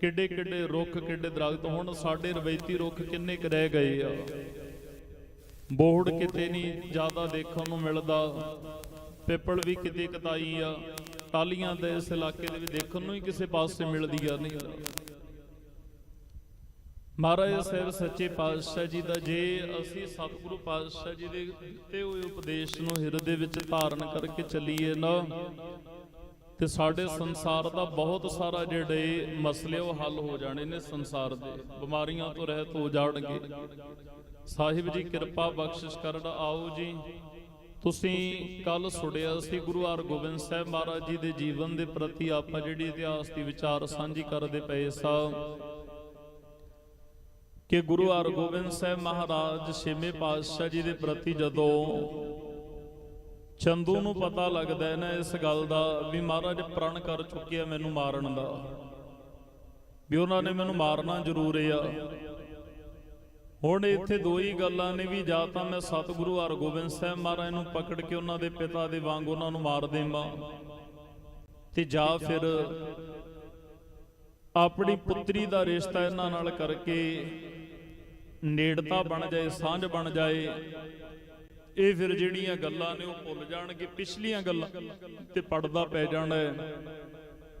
ਕਿੱਡੇ ਕਿੱਡੇ ਰੁੱਖ, ਕਿੱਡੇ ਦਰਖਤ ਹੁਣ, ਸਾਡੇ ਰਵੈਤੀ ਰੁੱਖ ਕਿੰਨੇ ਕੁ ਰਹਿ ਗਏ ਆ? ਬੋਹੜ ਕਿਤੇ ਨਹੀਂ ਜ਼ਿਆਦਾ ਦੇਖਣ ਨੂੰ ਮਿਲਦਾ। ਪਿੱਪਲ ਵੀ ਕਿਤੇ ਕਤਾਈ ਆ। ਟਾਲੀਆਂ ਦੇ ਇਸ ਇਲਾਕੇ ਦੇ ਵੀ ਦੇਖਣ ਨੂੰ ਹੀ ਕਿਸੇ ਪਾਸੇ ਮਿਲਦੀ ਆ ਨਹੀਂ। ਮਹਾਰਾਜ ਸਾਹਿਬ, ਸੱਚੇ ਪਾਤਸ਼ਾਹ ਜੀ ਦਾ ਜੇ ਅਸੀਂ ਸਤਿਗੁਰੂ ਪਾਤਸ਼ਾਹ ਜੀ ਦੇ ਦਿੱਤੇ ਹੋਏ ਉਪਦੇਸ਼ ਨੂੰ ਹਿਰਦੇ ਵਿੱਚ ਧਾਰਨ ਕਰਕੇ ਚੱਲੀਏ ਨਾ ਤੇ ਸਾਡੇ ਸੰਸਾਰ ਦਾ ਬਹੁਤ ਸਾਰਾ ਜਿਹੜੇ ਮਸਲੇ ਉਹ ਹੱਲ ਹੋ ਜਾਣੇ ਨੇ ਸੰਸਾਰ ਦੇ। ਬਿਮਾਰੀਆਂ ਤੋਂ ਰਹਿਤ ਹੋ ਜਾਣਗੇ। ਸਾਹਿਬ ਜੀ, ਕਿਰਪਾ ਬਖਸ਼ਿਸ਼ ਕਰਨ। ਆਓ ਜੀ, ਤੁਸੀਂ ਕੱਲ ਸੁਣਿਆ ਸੀ ਗੁਰੂ ਹਰਗੋਬਿੰਦ ਸਾਹਿਬ ਮਹਾਰਾਜ ਜੀ ਦੇ ਜੀਵਨ ਦੇ ਪ੍ਰਤੀ ਆਪਾਂ ਜਿਹੜੀ ਇਤਿਹਾਸ ਦੀ ਵਿਚਾਰ ਸਾਂਝੀ ਕਰਦੇ ਪਏ ਸਾਂ ਕਿ ਗੁਰੂ ਹਰਗੋਬਿੰਦ ਸਾਹਿਬ ਮਹਾਰਾਜ ਛੇਵੇਂ ਪਾਤਸ਼ਾਹ ਜੀ ਦੇ ਪ੍ਰਤੀ ਜਦੋਂ ਚੰਦੂ ਨੂੰ ਪਤਾ ਲੱਗਦਾ ਹੈ ਨਾ ਇਸ ਗੱਲ ਦਾ ਵੀ ਮਹਾਰਾਜ ਪ੍ਰਣ ਕਰ ਚੁੱਕੇ ਆ ਮੈਨੂੰ ਮਾਰਨ ਦਾ। ਵੀ ਉਹਨਾਂ ਨੇ ਮੈਨੂੰ ਮਾਰਨਾ ਜ਼ਰੂਰ ਆ। ਹੁਣ ਇੱਥੇ ਦੋ ਹੀ ਗੱਲਾਂ ਨੇ ਵੀ ਜਾਂ ਤਾਂ ਮੈਂ ਸਤਿਗੁਰੂ ਹਰਗੋਬਿੰਦ ਸਾਹਿਬ ਮਹਾਰਾਜ ਨੂੰ ਪਕੜ ਕੇ ਉਹਨਾਂ ਦੇ ਪਿਤਾ ਦੇ ਵਾਂਗ ਉਹਨਾਂ ਨੂੰ ਮਾਰ ਦੇਵਾਂ ਤੇ ਜਾਂ ਫਿਰ ਆਪਣੀ ਪੁੱਤਰੀ ਦਾ ਰਿਸ਼ਤਾ ਇਹਨਾਂ ਨਾਲ ਕਰਕੇ ਨੇੜਤਾ ਬਣ ਜਾਏ, ਸਾਂਝ ਬਣ ਜਾਏ ਇਹ ਫਿਰ ਜਿਹੜੀਆਂ ਗੱਲਾਂ ਨੇ ਉਹ ਭੁੱਲ ਜਾਣਗੇ, ਪਿਛਲੀਆਂ ਗੱਲਾਂ, ਤੇ ਪੜਦਾ ਪੈ ਜਾਣਾ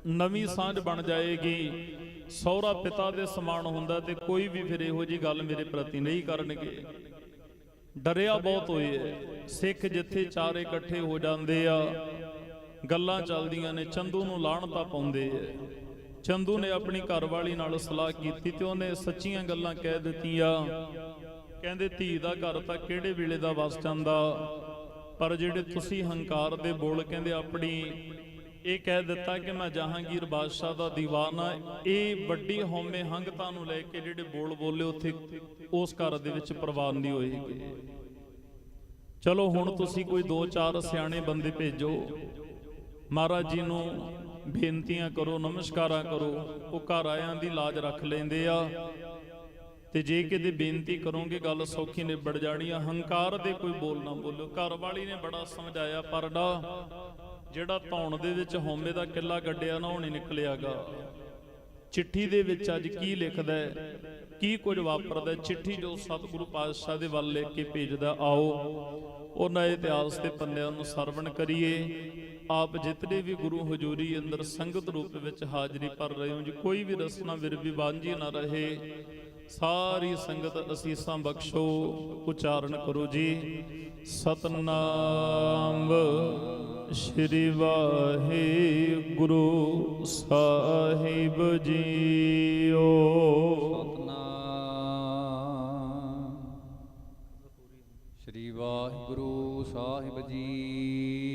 ਨਵੀਂ ਸਾਂਝ ਬਣ ਜਾਏਗੀ। ਸਹੁਰਾ ਪਿਤਾ ਦੇ ਸਮਾਨ ਹੁੰਦਾ ਤੇ ਕੋਈ ਵੀ ਫਿਰ ਇਹੋ ਜੀ ਗੱਲ ਮੇਰੇ ਪ੍ਰਤੀ ਨਹੀਂ ਕਰਨਗੇ। ਡਰਿਆ ਬਹੁਤ ਹੋਏ ਹੈ। ਸਿੱਖ ਜਿੱਥੇ ਚਾਰੇ ਇਕੱਠੇ ਹੋ ਜਾਂਦੇ ਆ, ਗੱਲਾਂ ਚੱਲਦੀਆਂ ਨੇ, ਚੰਦੂ ਨੂੰ ਲਾਹਣਤਾ ਪਾਉਂਦੇ ਐ ਚੰਦੂ ਨੇ ਆਪਣੀ ਘਰਵਾਲੀ ਨਾਲ ਸਲਾਹ ਕੀਤੀ ਤੇ ਉਹਨੇ ਸੱਚੀਆਂ ਗੱਲਾਂ ਕਹਿ ਦਿੱਤੀਆਂ। ਕਹਿੰਦੇ ਧੀ ਦਾ ਘਰ ਤਾਂ ਕਿਹੜੇ ਵੇਲੇ ਦਾ ਵਸ ਜਾਂਦਾ? ਪਰ ਜਿਹੜੇ ਤੁਸੀਂ ਹੰਕਾਰ ਦੇ ਬੋਲ ਕਹਿੰਦੇ ਆਪਣੀ, ਇਹ ਕਹਿ ਦਿੱਤਾ ਕਿ ਮੈਂ ਜਹਾਂਗੀਰ ਬਾਦਸ਼ਾਹ ਦਾ ਦੀਵਾਨਾ ਇਹ ਵੱਡੀ ਹਉਮੈ ਹੰਗਤਾ ਨੂੰ ਲੈ ਕੇ ਜਿਹੜੇ ਬੋਲ ਬੋਲੇ ਉੱਥੇ, ਉਸ ਘਰ ਦੇ ਵਿੱਚ ਪ੍ਰਵਾਨ ਨਹੀਂ ਹੋਏਗੀ। ਚਲੋ ਹੁਣ ਤੁਸੀਂ ਕੋਈ ਦੋ ਚਾਰ ਸਿਆਣੇ ਬੰਦੇ ਭੇਜੋ। ਮਹਾਰਾਜ ਜੀ ਨੂੰ ਬੇਨਤੀਆਂ ਕਰੋ, ਨਮਸਕਾਰਾਂ ਕਰੋ। ਉਹ ਘਰ ਆਇਆਂ ਦੀ ਲਾਜ ਰੱਖ ਲੈਂਦੇ ਆ। ਤੇ ਜੇ ਕਿਤੇ ਬੇਨਤੀ ਕਰੋਗੇ, ਗੱਲ ਸੌਖੀ ਨਿਬੜ ਜਾਣੀ ਆ। ਹੰਕਾਰ ਦੇ ਕੋਈ ਬੋਲ ਨਾ ਬੋਲੋ ਘਰ ਵਾਲੀ ਨੇ ਬੜਾ ਸਮਝਾਇਆ ਪਰ ਨਾ ਜਿਹੜਾ ਧੌਣ ਦੇ ਵਿੱਚ ਹਉਮੈ ਦਾ ਕਿੱਲਾ ਗੱਡਿਆ ਨਾ, ਉਹ ਨਹੀਂ ਨਿਕਲਿਆਗਾ। ਚਿੱਠੀ ਦੇ ਵਿੱਚ ਅੱਜ ਕੀ ਲਿਖਦਾ ਹੈ? ਕੀ ਕੁਝ ਵਾਪਰਦਾ ਚਿੱਠੀ ਜੋ ਸਤਿਗੁਰੂ ਪਾਤਸ਼ਾਹ ਦੇ ਵੱਲ ਲਿਖ ਕੇ ਭੇਜਦਾ, ਆਓ, ਉਹਨਾਂ ਇਤਿਹਾਸ ਦੇ ਪੰਨਿਆਂ ਨੂੰ ਸਰਵਣ ਕਰੀਏ। ਆਪ ਜਿਤਨੇ ਵੀ ਗੁਰੂ ਹਜ਼ੂਰੀ ਅੰਦਰ ਸੰਗਤ ਰੂਪ ਵਿੱਚ ਹਾਜ਼ਰੀ ਭਰ ਰਹੇ ਹੋ ਜੀ ਕੋਈ ਵੀ ਰਸਨਾ ਵਿਰਵੀ ਵਾਂਝੀ ਨਾ ਰਹੇ। ਸਾਰੀ ਸੰਗਤ ਅਸੀਸਾਂ ਬਖਸ਼ੋ ਉਚਾਰਨ ਕਰੋ ਜੀ। ਸਤਨਾਮ ਸ਼੍ਰੀ ਵਾਹਿਗੁਰੂ ਸਾਹਿਬ ਜੀਓ। ਸਤਨਾਮ ਸ਼੍ਰੀ ਵਾਹਿਗੁਰੂ ਸਾਹਿਬ ਜੀ